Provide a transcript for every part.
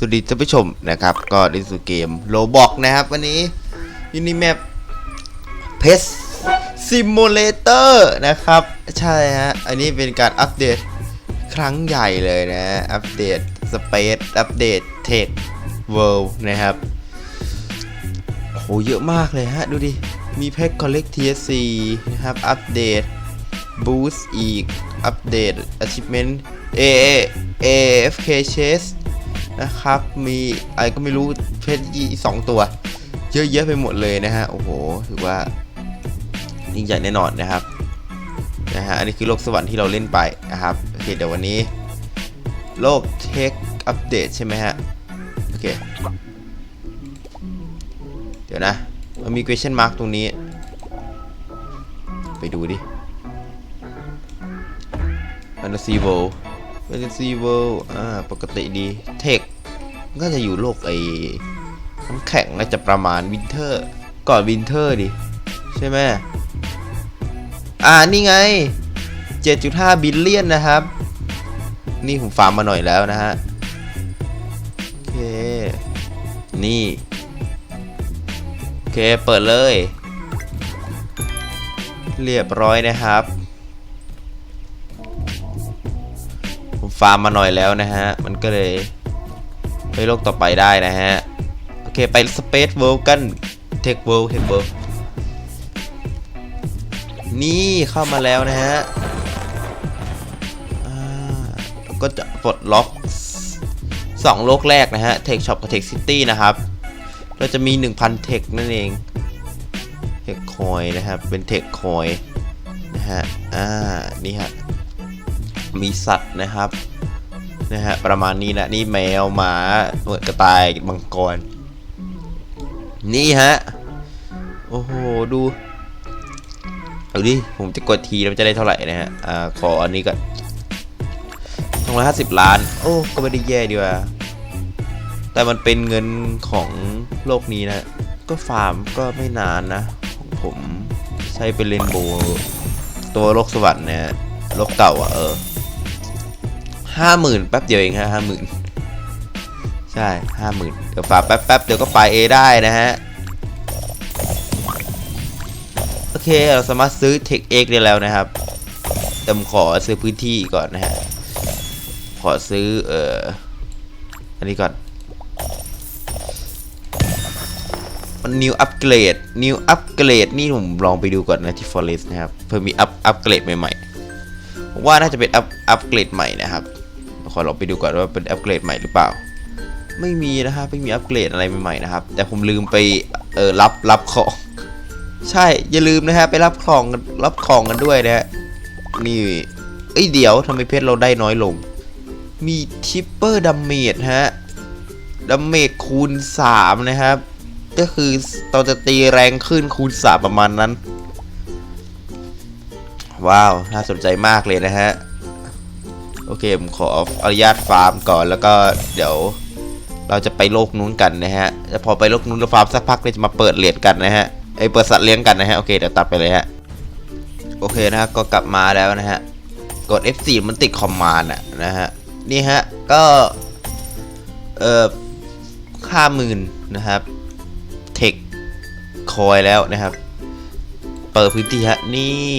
สวัสดีท่านผู้ชมนะครับ ก็ดิสูเกมโลบอกนะครับ วันนี้ยูนิแมปเพสซิมูเลเตอร์นะครับ ใช่ฮะ อันนี้เป็นการอัปเดตครั้งใหญ่เลยนะ อัปเดตสเปซอัปเดตเทคเวิลด์นะครับโหเยอะมากเลยฮะ ดูดิ มีแพ็คคอลเลกทีสนะครับ อัปเดตบูสต์อีก อัปเดต achievement A A F K chase นะครับ มีอะไรก็ไม่รู้เพชรยี่สองตัว เยอะแยะไปหมดเลยนะฮะ โอ้โห ถือว่ายิ่งใหญ่แน่นอนนะครับ นะฮะ อันนี้คือโลกสวรรค์ที่เราเล่นไปนะครับ โอเค เดี๋ยววันนี้ โลกเทคอัปเดตใช่ไหมฮะ โอเค เดี๋ยวนะ มันมี question mark ตรงนี้ ไปดูดิมันดูสีโว Fantasy World Fantasy World อ่า ปกติดี เทค ก็จะอยู่โลกไอ้น้ำแข็งน่าจะประมาณวินเทอร์ ก่อนวินเทอร์ดิ ใช่ไหม อ่า นี่ไง 7.5 บิลเลียนนะครับ นี่ผมฟาร์มมาหน่อยแล้วนะฮะ โอเค นี่ โอเค เปิดเลย เรียบร้อยนะครับ ฟาร์มมาหน่อยแล้วนะฮะ มันก็เลยไปโลกต่อไปได้นะฮะ โอเคไป Space World กัน Tech World Tech World นี่เข้ามาแล้วนะฮะอ่าก็จะปลดล็อก2โลกแรกนะฮะ Tech Shop กับ Tech City นะครับเราจะมี 1,000 Tech นั่นเอง Tech Coin นะครับ เป็น Tech Coin นะฮะ อ่า นี่ฮะ มีสัตว์นะครับ นะฮะ ประมาณนี้นะ นี่แมวหมาเหมือนกระต่ายมังกร นี่ฮะ โอ้โห ดูเอาดิ ผมจะกดทีแล้วจะได้เท่าไหร่นะฮะ อ่า ขออันนี้ก่อนสองร้อยห้าสิบล้าน โอ้ ก็ไม่ได้แย่ดีว่า แต่มันเป็นเงินของโลกนี้นะ ก็ฟาร์มก็ไม่นานนะของผมใช้เป็นเรนโบว์ตัวโลกสวรรค์เนี่ยโลกเก่าอะเออ ห้าหมื่นแป๊บเดียวเองฮะห้าหมื่นใช่ห้าหมื่นเดี๋ยวฝากแป๊บแป๊บเดี๋ยวก็ไปเอได้นะฮะ โอเค เราสามารถซื้อ Tech X ได้แล้วนะครับแต่ผมขอซื้อพื้นที่ก่อนนะฮะ ขอซื้อเอ่ออันนี้ก่อนมัน new upgrade new upgrade นี่ผมลองไปดูก่อนนะที่ forest นะครับ เพิ่มมี up upgrade ใหม่ๆผมว่าน่าจะเป็น up upgrade ใหม่นะครับ อลองไปดูก่อนว่าเป็น upgrade ใหม่หรือเปล่า ไม่มีนะครับไม่มีอัปเกรดอะไรใหม่ๆนะครับ แต่ผมลืมไปเออรับรับของใช่อย่าลืมนะฮะไปรับของรับของกันด้วยนะฮะนี่เอ้ยเดี๋ยวทำไมเพชรเราได้น้อยลง มีทิปเปอร์ดัมเมจฮะดัมเมจคูณ 3 นะครับ ก็คือเราจะตีแรงขึ้นคูณ 3 ประมาณนั้น ว้าว น่าสนใจมากเลยนะฮะ โอเคผมขออนุญาตฟาร์มก่อนแล้วก็เดี๋ยวเราจะไปโลกนู้นกันนะฮะแล้วพอไปโลกนู้นเราฟาร์มสักพักเราจะมาเปิดเหรียญกันนะฮะไอเปิดสัตว์เลี้ยงกันนะฮะโอเคเดี๋ยวตัดไปเลยฮะโอเคนะฮะก็กลับมาแล้วนะฮะกด F4 มันติดคอมมานด์อะนะฮะนี่ฮะก็เอ่อห้าหมื่นนะครับเทคคอยแล้วนะครับ เปิดพื้นที่ฮะนี่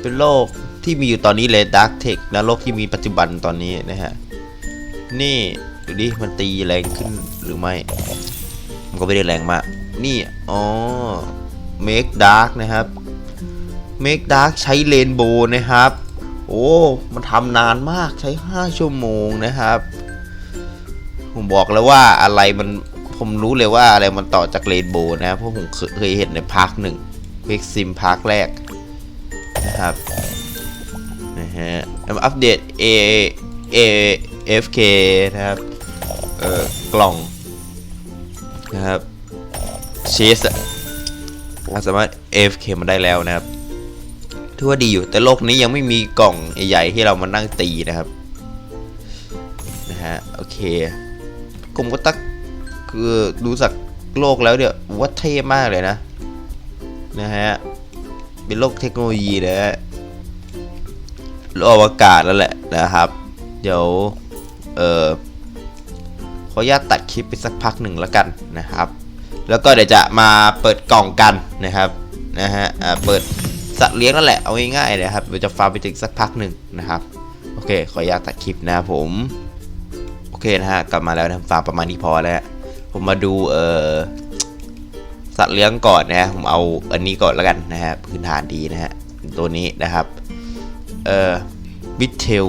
เป็นโลก ที่มีอยู่ตอนนี้เลยดาร์กเทคนะโลกที่มีปัจจุบันตอนนี้นะฮะ นี่ดูดิมันตีแรงขึ้นหรือไม่ มันก็ไม่ได้แรงมาก นี่อ๋อ Make Dark นะครับ Make Dark ใช้เรนโบว์นะครับ โอ้ มันทำนานมากใช้ 5 ชั่วโมงนะครับ ผมบอกแล้วว่าอะไรมันผมรู้เลยว่าอะไรมันต่อจากเรนโบว์นะเพราะผมเคยเห็นในพาร์คหนึ่งเวกซิมพาร์คแรกนะครับ ฮะแล้วอัปเดต A A F K นะครับ เอ่อกล่องนะครับเชสเราสามารถ F K มาได้แล้วนะครับถือว่าดีอยู่แต่โลกนี้ยังไม่มีกล่องใหญ่ๆที่เรามานั่งตีนะครับนะฮะโอเคผมก็ตักคือดูจากโลกแล้วเนี่ยว่าเท่มากเลยนะนะฮะเป็นโลกเทคโนโลยีนะฮะโลก อวกาศแล้วแหละนะครับ เดี๋ยว เออออนุญาตตัดคลิปไปสักพักหนึ่งแล้วกันนะครับ แล้วก็เดี๋ยวจะมาเปิดกล่องกันนะครับนะฮะเปิดสัตว์เลี้ยงนั่นแหละเอาง่ายๆนะครับเดี๋ยวจะฟาร์มไปถึงสักพักหนึ่งนะครับโอเค ขออนุญาตตัดคลิปนะผมโอเคนะฮะกลับมาแล้วนะฟาร์มประมาณนี้พอแล้วผมมาดูเออสัตว์เลี้ยงก่อนนะผมเอาอันนี้ก่อนแล้วกันนะฮะพื้นฐานดีนะฮะตัวนี้นะครับ เอ่อมิเทล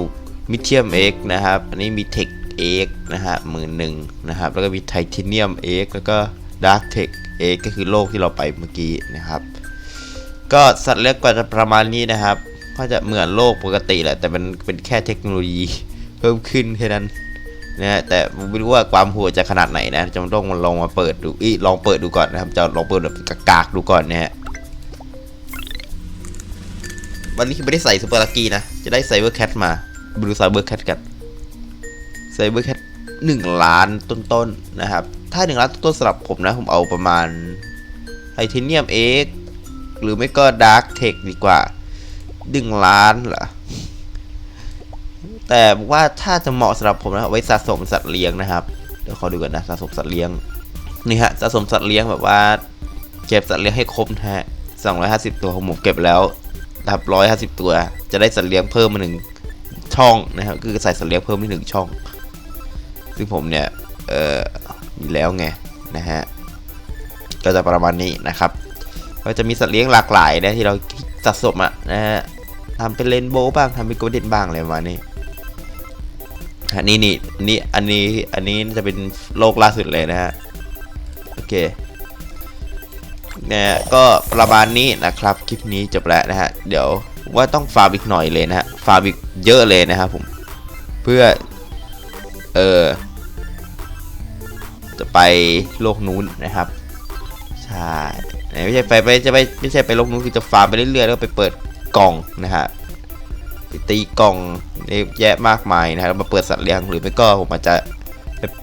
มิเทียมเอ็กนะครับ อันนี้มีเทคเอ็กนะฮะหมื่นหนึ่งนะครับ แล้วก็มีไทเทเนียมเอ็กแล้วก็ดาร์กเทคเอ็กก็คือโลกที่เราไปเมื่อกี้นะครับ ก็สัตว์เลี้ยงก็จะประมาณนี้นะครับ ก็จะเหมือนโลกปกติแหละ แต่มันเป็นแค่เทคโนโลยีเพิ่มขึ้นแค่นั้นนะฮะแต่ไม่รู้ว่าความโหดจะขนาดไหนนะจะต้องลองมาเปิดดูอีลองเปิดดูก่อนนะครับ จะลองเปิดแบบกากๆดูก่อนนะฮะ วันนี้ไม่ได้ใส่ซูเปอร์ลักกี้นะ จะได้ไซเบอร์แคทมาไปดูไซเบอร์แคทกันไซเบอร์แคทหนึ่งล้านต้นๆนะครับ ถ้าหนึ่งล้านต้นๆสำหรับผมนะ ผมเอาประมาณไทเทเนียมเอ็กหรือไม่ก็ดาร์กเทคดีกว่าดึงล้านเหรอแต่ว่าถ้าจะเหมาะสำหรับผมนะไว้สะสมสัตว์เลี้ยงนะครับเดี๋ยวขอดูกันนะสะสมสัตว์เลี้ยงนี่ฮะสะสมสัตว์เลี้ยงแบบว่า เก็บสัตว์เลี้ยงให้ครบนะฮะ250ตัวของผมเก็บแล้ว นะครับ150ตัว จะได้สัตว์เลี้ยงเพิ่มมาหนึ่งช่องนะครับ คือใส่สัตว์เลี้ยงเพิ่มที่หนึ่งช่อง ซึ่งผมเนี่ย เออมีแล้วไงนะฮะ ก็จะประมาณนี้นะครับ ก็จะมีสัตว์เลี้ยงหลากหลายนะที่เราสะสมอะนะฮะทำเป็นเรนโบบ้างทำเป็นโกลเด้นบ้างอะไรประมาณนี้อันนี้นี่นนี้อันนี้อันนี้จะเป็นโลกล่าสุดเลยนะฮะ โอเค นี่ยก็ประมาณนี้นะครับ คลิปนี้จบแล้วนะฮะ เดี๋ยวว่าต้องฟาร์มอีกหน่อยเลยนะฮะ ฟาร์มอีกเยอะเลยนะครับผม เพื่อ เออ จะไปโลกนู้นนะครับ ใช่ไม่ใช่ไปไปจะไปไม่ใช่ไปโลงนู้นคือจะฟาร์มไปเรื่อยๆแล้วไปเปิดกล่องนะฮะไปตีกล่องเยอะแยะมากมายนะฮะแล้วมาเปิดสัตว์เลี้ยงหรือไม่ก็ผมอาจจะ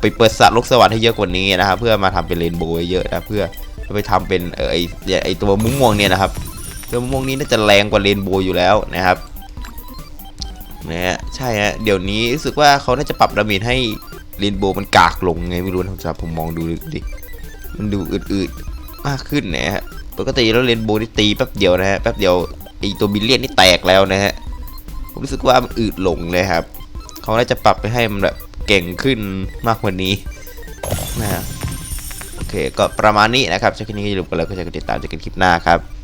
ไปเปิดสัตว์โลกสวรรค์ให้เยอะกว่านี้นะครับเพื่อมาทำเป็นเรนโบว์เยอะนะเพื่อ ไปทำเป็นเออไอไอตัวมุ้งม่วงเนี่ยนะครับตัวมุ้งม่วงนี้น่าจะแรงกว่าเรนโบว์อยู่แล้วนะครับนะฮะใช่ฮะเดี๋ยวนี้รู้สึกว่าเขาน่าจะปรับดาเมจให้เรนโบว์มันกากลงไงไม่รู้นะครับผมมองดูดิมันดูอืดๆมากขึ้นนะฮะปกติแล้วเรนโบว์นี่ตีแป๊บเดียวนะฮะแป๊บเดียวไอตัวบิลเลียนนี่แตกแล้วนะฮะผมรู้สึกว่ามันอืดลงเลยครับเขาน่าจะปรับไปให้มันแบบเก่งขึ้นมากกว่านี้นะฮะ เค ก็ประมาณนี้นะครับช่วงนี้อย่าลืมกดไลค์กดแชร์กดติดตามเจอกันคลิปหน้าครับ